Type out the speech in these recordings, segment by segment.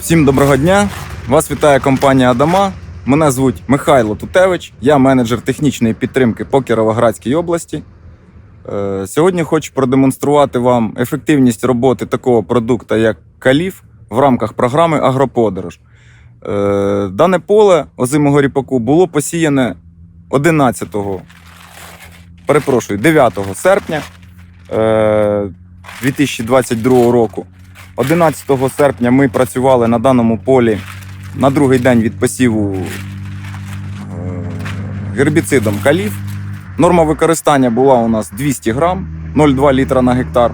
Всім доброго дня! Вас вітає компанія Адама. Мене звуть Михайло Тутевич, я менеджер технічної підтримки по Кіровоградській області. Е, Сьогодні хочу продемонструвати вам ефективність роботи такого продукту, як Каліф, в рамках програми Агроподорож. Е, Дане поле озимого ріпаку було посіяне 11, перепрошую, 9 серпня е, 2022 року. 11 серпня ми працювали на даному полі на другий день від посіву е, гербіцидом каліф. Норма використання була у нас 200 грам, 0,2 літра на гектар.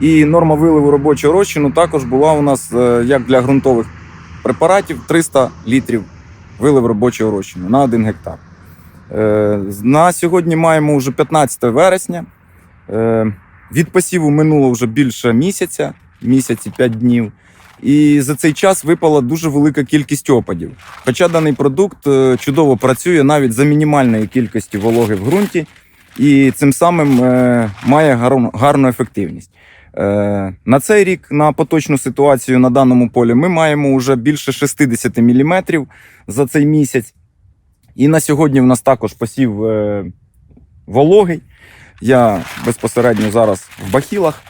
І норма виливу робочого розчину також була у нас, е, як для ґрунтових препаратів, 300 літрів вилив робочого розчину на 1 гектар. Е, На сьогодні маємо вже 15 вересня. Від посіву минуло вже більше місяця, місяць і 5 днів. І за цей час випала дуже велика кількість опадів. Хоча даний продукт е, чудово працює навіть за мінімальної кількості вологи в ґрунті, і цим самим е, має гарну, ефективність. Е, На цей рік, на поточну ситуацію на даному полі, ми маємо вже більше 60 мм за цей місяць. І на сьогодні в нас також посів вологий. Я безпосередньо зараз в бахілах.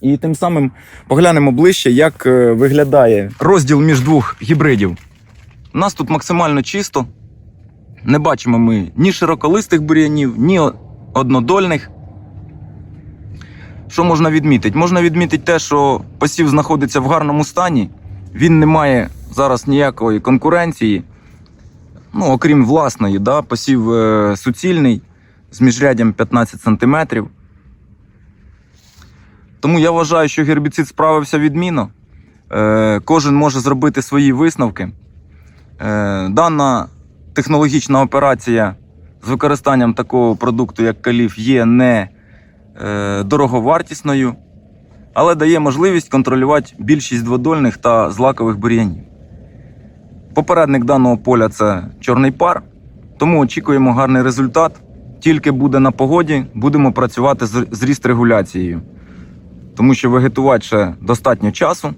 І тим самим поглянемо ближче, як е, виглядає розділ між двох гібридів. У нас тут максимально чисто. Не бачимо ми ні широколистих бур'янів, ні однодольних. Що можна відмітити? Можна відмітити те, що посів знаходиться в гарному стані. Він не має зараз ніякої конкуренції. Ну, окрім власної, да, посів е, суцільний з міжряддям 15 см. Тому я вважаю, що гербіцид справився відмінно. Е, кожен може зробити свої висновки. Е, дана технологічна операція з використанням такого продукту, як каліф, є не е, дороговартісною, але дає можливість контролювати більшість дводольних та злакових бур'янів. Попередник даного поля це чорний пар, тому очікуємо гарний результат. Тільки буде на погоді, будемо працювати з з ріст-регуляцією, тому що вегетувати ще достатньо часу.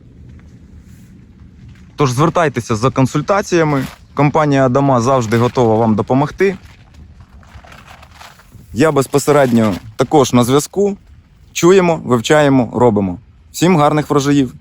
Тож звертайтеся за консультаціями. Компанія Адама завжди готова вам допомогти. Я безпосередньо також на зв'язку. Чуємо, вивчаємо, робимо. Всім гарних врожаїв!